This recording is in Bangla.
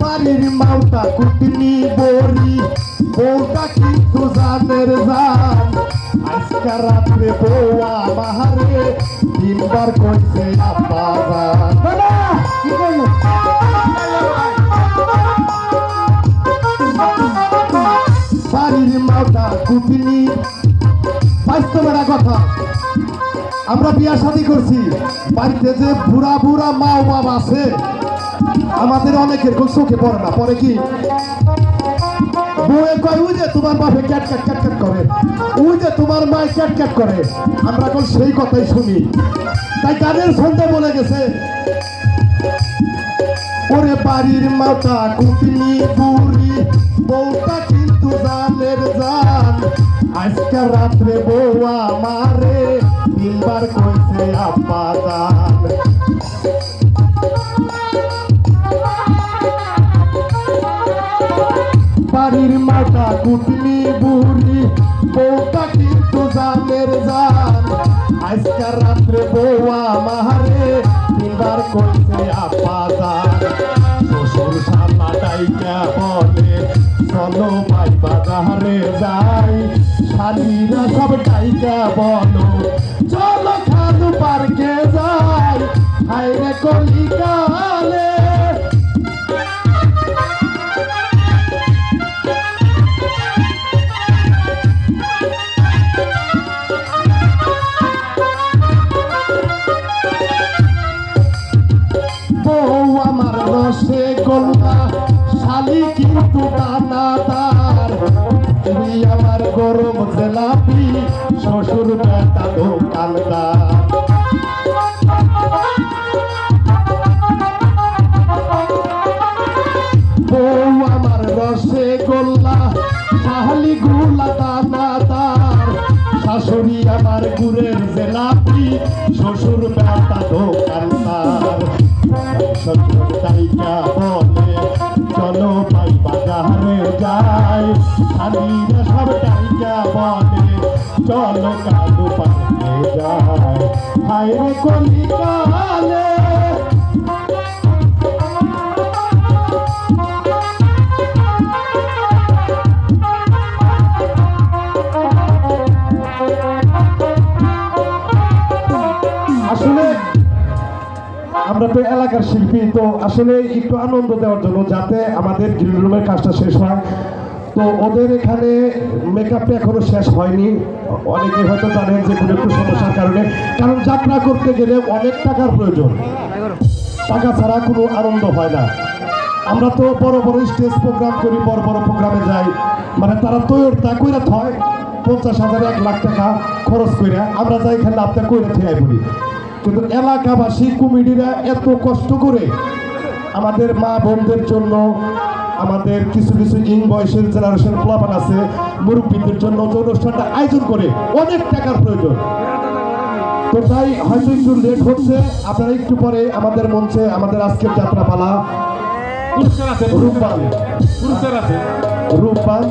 বাড়ির মাউটা কুটনি বড়ি বউটা কিন্তু জানের জান আজকা রাত্রে বউয়া মাহারে তিনবার কইছে আপা জান। কি করল? বাড়ির মাউটা কুটনি বাস্তবের কথা। আমরা বিয়া শাদি করছি বাড়িতে যে বুড়া বুড়া মা বাবা আছে আমাদের অনেকের কোন চোখে পড়ে না, পরে কি? বউয়ে কয়, ওই যে তোমার বাপে ক্যাট ক্যাট ক্যাট ক্যাট করে, ওই যে তোমার মায় ক্যাট ক্যাট করে। আমরা এখন সেই কথাই শুনি। তাই বলে গেছে, ওরে বাড়ির কুটনি বুড়ি, বউটা কিন্তু জানের জান আজকে রাত্রে বউয়া মারে তিনবার কইছে আপা বাড়ির মাথা কুটনি বুড়ি বউটা কিন্তু জানের জান। আজকে রাত্রে বউয়া মারে তিনবার কইছে আপা শ্বশুর শালা ডাইকা বলে চলো ভাই বাজারে যাই। শালিরা সব ডাইকা বলো চলো খালু পার্কে যাই। হাইরে কলিকালে। আমার গরম জেলাপি, শ্বশুর বেটা দোকানদার। বউ আমার রসে গোল্লা শাহালি গুলা দানাদার। শাশুড়ি আমার গুড়ের জেলাপি, শ্বশুর বেটা দোকানদার। শ্বশুর তাইকা বলে, চলো ভাই যায়। শালিরা সব তাইকা বলে চলো কালু পার্কে যাই হায় কলিকালে। আমরা তো এলাকার শিল্পী, তো আসলে একটু আনন্দ দেওয়ার জন্য যাতে আমাদের গ্রিল রুমের কাজটা শেষ হয়। তো ওদের এখানে মেকআপটা এখনও শেষ হয়নি। অনেকে হয়তো জানেন যে কোনো একটু সমস্যার কারণে। কারণ যাত্রা করতে গেলে অনেক টাকার প্রয়োজন। টাকা ছাড়া কোনো আনন্দ হয় না। আমরা তো বড় বড় স্টেজ প্রোগ্রাম করি, বড় বড় প্রোগ্রামে যাই। মানে তারা তৈরটা কইরা থয়। পঞ্চাশ হাজার, এক লাখ টাকা খরচ করে আমরা যাই খালি আপনার কইরা থেয়াই পড়ি কিন্তু এলাকাবাসী কমিটিরা এত কষ্ট করে আমাদের মা বোনদের জন্য আমাদের কিছু কিছু ইং বয়সের জেনারেশন প্লাবান আছে মুরব্বীদের জন্য যে অনুষ্ঠানটা আয়োজন করে অনেক টাকার প্রয়োজন। তো তাই হয়তো একটু লেট হচ্ছে আপনারা একটু পরে আমাদের মঞ্চে আমাদের আজকের যাত্রা পালা পুরস্কার আছে রূপবান পুরস্কার আছে। রূপবান।